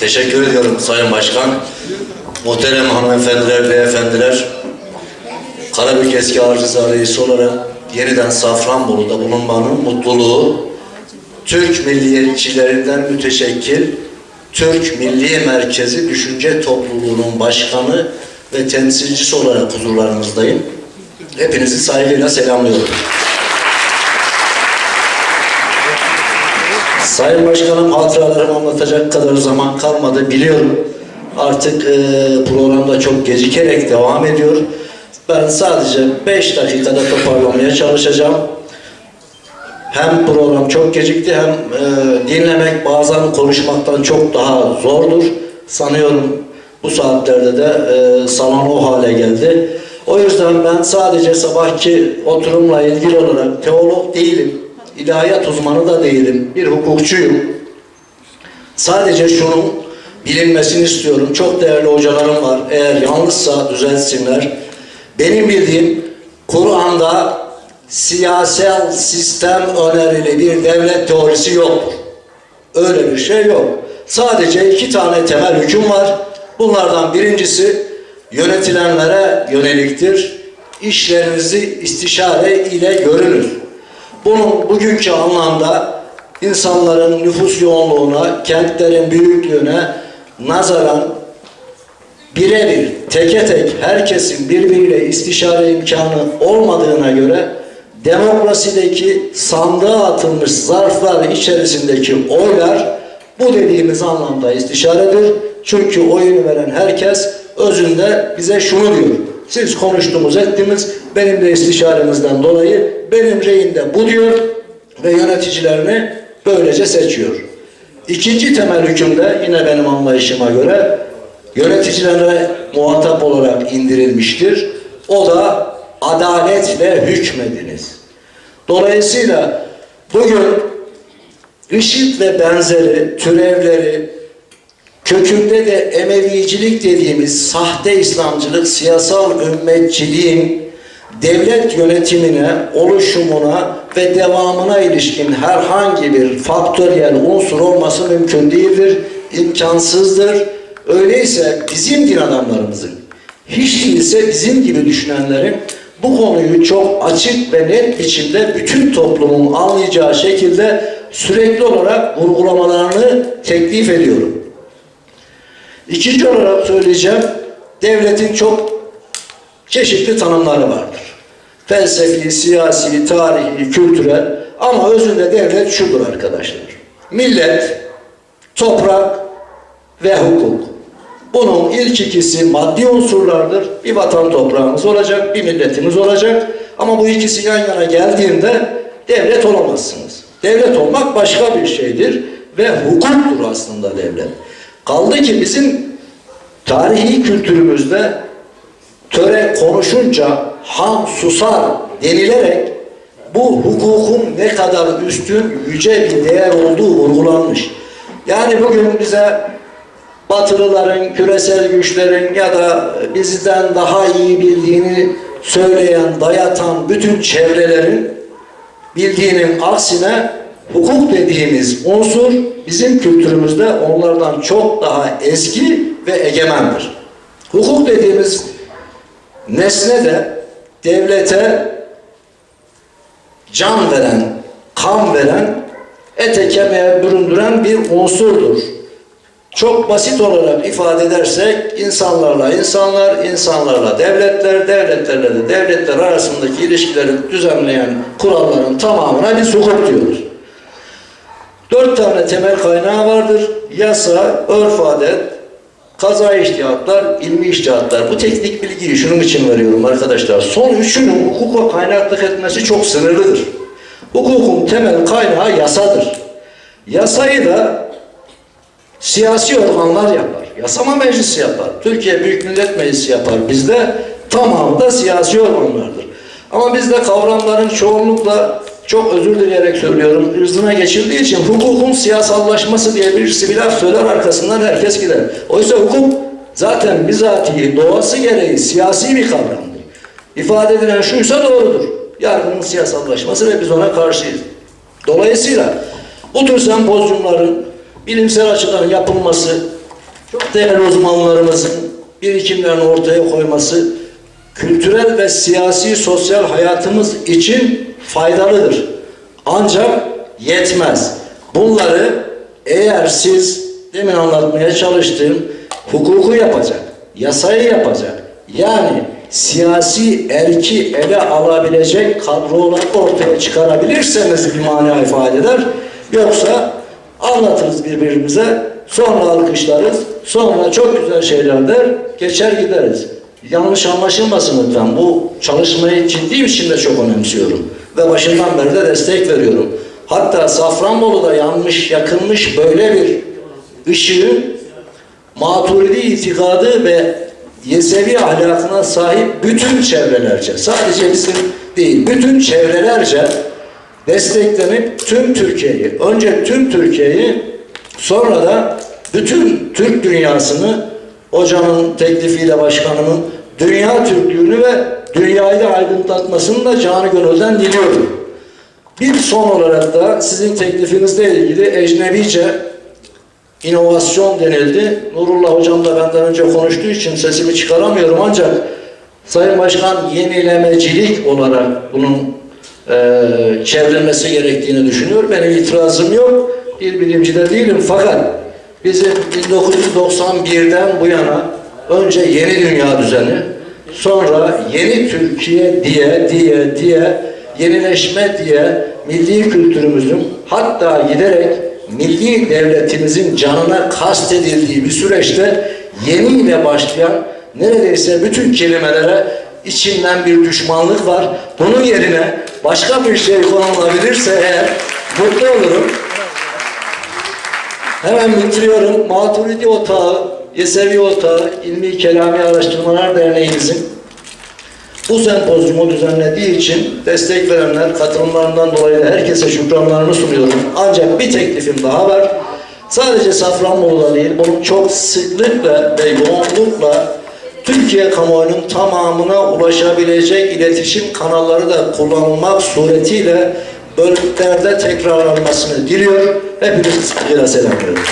Teşekkür ediyorum Sayın Başkan. Muhterem hanımefendiler, beyefendiler. Karabük Eski Arıza Reisi olarak yeniden Safranbolu'da bulunmanın mutluluğu Türk milliyetçilerinden müteşekkil Türk Milli Merkezi Düşünce Topluluğu'nun başkanı ve temsilcisi olarak huzurlarınızdayım. Hepinizi saygıyla selamlıyorum. Sayın Başkanım hatıralarımı anlatacak kadar zaman kalmadı biliyorum. Artık e, programda çok gecikerek devam ediyor. Ben sadece 5 dakikada toparlamaya çalışacağım. Hem program çok gecikti hem e, dinlemek bazen konuşmaktan çok daha zordur. Sanıyorum bu saatlerde de e, salon o hale geldi. O yüzden ben sadece sabahki oturumla ilgili olarak teolog değilim. İlahiyat uzmanı da değilim. Bir hukukçuyum. Sadece şunun bilinmesini istiyorum. Çok değerli hocalarım var. Eğer yanlışsa düzeltsinler. Benim bildiğim Kur'an'da siyasal sistem önerili bir devlet teorisi yoktur. Öyle bir şey yok. Sadece iki tane temel hüküm var. Bunlardan birincisi yönetilenlere yöneliktir. İşlerinizi istişare ile görünür. Bunun bugünkü anlamda insanların nüfus yoğunluğuna, kentlerin büyüklüğüne nazaran birebir, teke tek herkesin birbiriyle istişare imkanı olmadığına göre demokrasideki sandığa atılmış zarflar içerisindeki oylar bu dediğimiz anlamda istişaredir. Çünkü oyunu veren herkes özünde bize şunu diyor. Siz konuştunuz ettiniz, benim de istişaremizden dolayı benim reyim de bu diyor ve yöneticilerini böylece seçiyor. İkinci temel hükümde yine benim anlayışıma göre yöneticilere muhatap olarak indirilmiştir. O da adaletle hükmediniz. Dolayısıyla bugün IŞİD ve benzeri türevleri kökünde de Emevicilik dediğimiz sahte İslamcılık, siyasal ümmetçiliğin devlet yönetimine, oluşumuna ve devamına ilişkin herhangi bir faktöriyel unsur olması mümkün değildir, imkansızdır. Öyleyse bizim din adamlarımızın, hiç değilse bizim gibi düşünenlerin bu konuyu çok açık ve net biçimde bütün toplumun anlayacağı şekilde sürekli olarak vurgulamalarını teklif ediyorum. İkinci olarak söyleyeceğim, devletin çok çeşitli tanımları vardır. Felsefi, siyasi, tarihi, kültürel ama özünde devlet şudur arkadaşlar. Millet, toprak ve hukuk. Bunun ilk ikisi maddi unsurlardır. Bir vatan toprağımız olacak, bir milletimiz olacak. Ama bu ikisi yan yana geldiğinde devlet olamazsınız. Devlet olmak başka bir şeydir ve hukuktur aslında devlet. Kaldı ki bizim tarihi kültürümüzde töre konuşunca ham susar denilerek bu hukukun ne kadar üstün, yüce bir değer olduğu vurgulanmış. Yani bugün bize Batılıların, küresel güçlerin ya da bizden daha iyi bildiğini söyleyen, dayatan bütün çevrelerin bildiğinin aksine hukuk dediğimiz unsur bizim kültürümüzde onlardan çok daha eski ve egemendir. Hukuk dediğimiz nesne de devlete can veren, kan veren, ete kemiğe büründüren bir unsurdur. Çok basit olarak ifade edersek insanlarla insanlar, insanlarla devletler, devletlerle de devletler arasındaki ilişkileri düzenleyen kuralların tamamına biz hukuk diyoruz. Dört tane temel kaynağı vardır. Yasa, örf adet, kaza iştihatlar, ilmi iştihatlar. Bu teknik bilgiyi şunun için veriyorum arkadaşlar. Son üçünün hukuka kaynaklık etmesi çok sınırlıdır. Hukukun temel kaynağı yasadır. Yasayı da siyasi organlar yapar. Yasama meclisi yapar. Türkiye Büyük Millet Meclisi yapar. Bizde tamamı da siyasi organlardır. Ama bizde kavramların çoğunlukla çok özür dileyerek söylüyorum, ırzına geçildiği için hukukun siyasallaşması diye birisi bir laf söyler arkasından herkes gider. Oysa hukuk zaten bizatihi doğası gereği siyasi bir kavramdır. İfade edilen şuysa doğrudur. Yargının siyasallaşması ve biz ona karşıyız. Dolayısıyla bu tür sempozyumların bilimsel açıdan yapılması çok değerli uzmanlarımızın birikimlerini ortaya koyması kültürel ve siyasi sosyal hayatımız için faydalıdır. Ancak yetmez. Bunları eğer siz demin anlatmaya çalıştığım hukuku yapacak, yasayı yapacak, yani siyasi erki ele alabilecek kadrolar ortaya çıkarabilirseniz bir mana ifade eder. Yoksa anlatırız birbirimize, sonra alkışlarız, sonra çok güzel şeyler der, geçer gideriz. Yanlış anlaşılmasın lütfen. Bu çalışmayı ciddi biçimde çok önemsiyorum. Ve başından beri de destek veriyorum. Hatta Safranbolu'da yanmış, yakılmış böyle bir ışığın Maturidi itikadı ve Yesevi ahlakına sahip bütün çevrelerce, sadece bizim değil, bütün çevrelerce desteklenip tüm Türkiye'yi, önce tüm Türkiye'yi, sonra da bütün Türk dünyasını hocamın teklifiyle başkanımın dünya Türklüğünü ve dünyayı da aydınlatmasını da canı gönülden diliyorum. Bir son olarak da sizin teklifinizle ilgili ecnebice inovasyon denildi. Nurullah hocam da benden önce konuştuğu için sesimi çıkaramıyorum ancak Sayın Başkan yenilemecilik olarak bunun eee çevrilmesi gerektiğini düşünüyor. Benim itirazım yok. Bir bilimci de değilim fakat bizim 1991'den bu yana önce yeni dünya düzeni sonra yeni Türkiye diye diye diye yenileşme diye milli kültürümüzün hatta giderek milli devletimizin canına kastedildiği bir süreçte yeniyle başlayan neredeyse bütün kelimelere içinden bir düşmanlık var. Bunun yerine başka bir şey konulabilirse eğer mutlu olurum. Hemen bitiriyorum. Maturidi Otağı, Yesevi Otağı, İlmi Kelami Araştırmalar Derneğimizin bu sempozyumu düzenlediği için destek verenler, katılımlarından dolayı da herkese şükranlarımı sunuyorum. Ancak bir teklifim daha var. Sadece Safranbolu'da değil, bunu çok sıklıkla ve yoğunlukla Türkiye kamuoyunun tamamına ulaşabilecek iletişim kanalları da kullanılmak suretiyle bölümlerde tekrarlanmasını diliyor. Hepinizi saygıyla selamlıyorum.